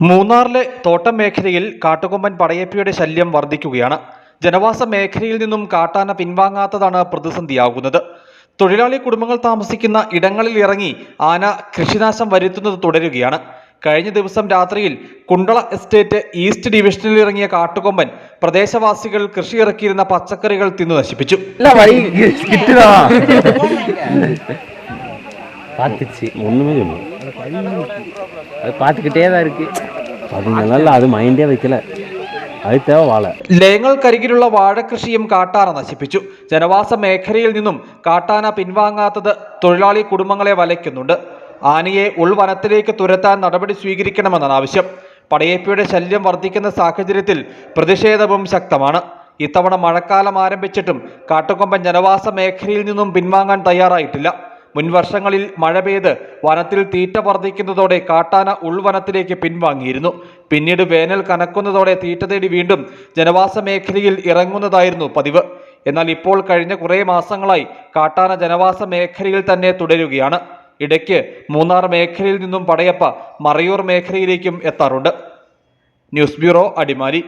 മൂന്നാറിലെ തോട്ടം മേഖലയിൽ കാട്ടുകൊമ്പൻ പടയപ്പിയുടെ ശല്യം വർദ്ധിക്കുകയാണ് ജനവാസ മേഖലയിൽ നിന്നും കാട്ടാന പിൻവാങ്ങാത്തതാണ് പ്രതിസന്ധിയാകുന്നത് തൊഴിലാളി കുടുംബങ്ങൾ താമസിക്കുന്ന ഇടങ്ങളിൽ ഇറങ്ങി ആന കൃഷിനാശം വരുത്തുന്നത് തുടരുകയാണ് കഴിഞ്ഞ ദിവസം രാത്രിയിൽ കുണ്ടള എസ്റ്റേറ്റ് ഈസ്റ്റ് ഡിവിഷനിൽ ഇറങ്ങിയ കാട്ടുകൊമ്പൻ പ്രദേശവാസികൾ കൃഷി ഇറക്കിയിരുന്ന പച്ചക്കറികൾ തിന്നു നശിപ്പിച്ചു இல்ல வழி கிட்டுதா பார்த்துச்சு ஒன்றுமே சொல்லு அது பார்த்துக்கிட்டே தான் இருக்கு அதுங்களால அது மைண்டே வைக்கல அது தேவை வாழை ലയങ്ങൾക്കരികിലുള്ള വാഴകൃഷിയും കാട്ടാന നശിപ്പിച്ചു ജനവാസ മേഖലയിൽ നിന്നും കാട്ടാന പിൻവാങ്ങാത്തത് തൊഴിലാളി കുടുംബങ്ങളെ വലയ്ക്കുന്നുണ്ട് ആനയെ ഉൾവനത്തിലേക്ക് തുരത്താൻ നടപടി സ്വീകരിക്കണമെന്നാണ് ആവശ്യം പടയേപ്പിയുടെ ശല്യം വർദ്ധിക്കുന്ന സാഹചര്യത്തിൽ പ്രതിഷേധവും ശക്തമാണ് ഇത്തവണ മഴക്കാലം ആരംഭിച്ചിട്ടും കാട്ടുകൊമ്പൻ ജനവാസ മേഖലയിൽ നിന്നും പിൻവാങ്ങാൻ തയ്യാറായിട്ടില്ല മുൻ വർഷങ്ങളിൽ മഴ പെയ്ത് വനത്തിൽ തീറ്റ വർദ്ധിക്കുന്നതോടെ കാട്ടാന ഉൾവനത്തിലേക്ക് പിൻവാങ്ങിയിരുന്നു. പിന്നീട് വേനൽ കനക്കുന്നതോടെ തീറ്റ തേടി വീണ്ടും ജനവാസ മേഖലയിൽ ഇറങ്ങുന്നതായിരുന്നു പതിവ്. എന്നാൽ ഇപ്പോൾ കഴിഞ്ഞ കുറേ മാസങ്ങളായി കാട്ടാന ജനവാസ മേഖലയിൽ തന്നെ തുടരുകയാണ്. ഇടയ്ക്ക് മൂന്നാർ മേഖലയിൽ നിന്നും പടയപ്പ മറയൂർ മേഖലയിലേക്കും എത്താറുണ്ട്. News bureau Adimali.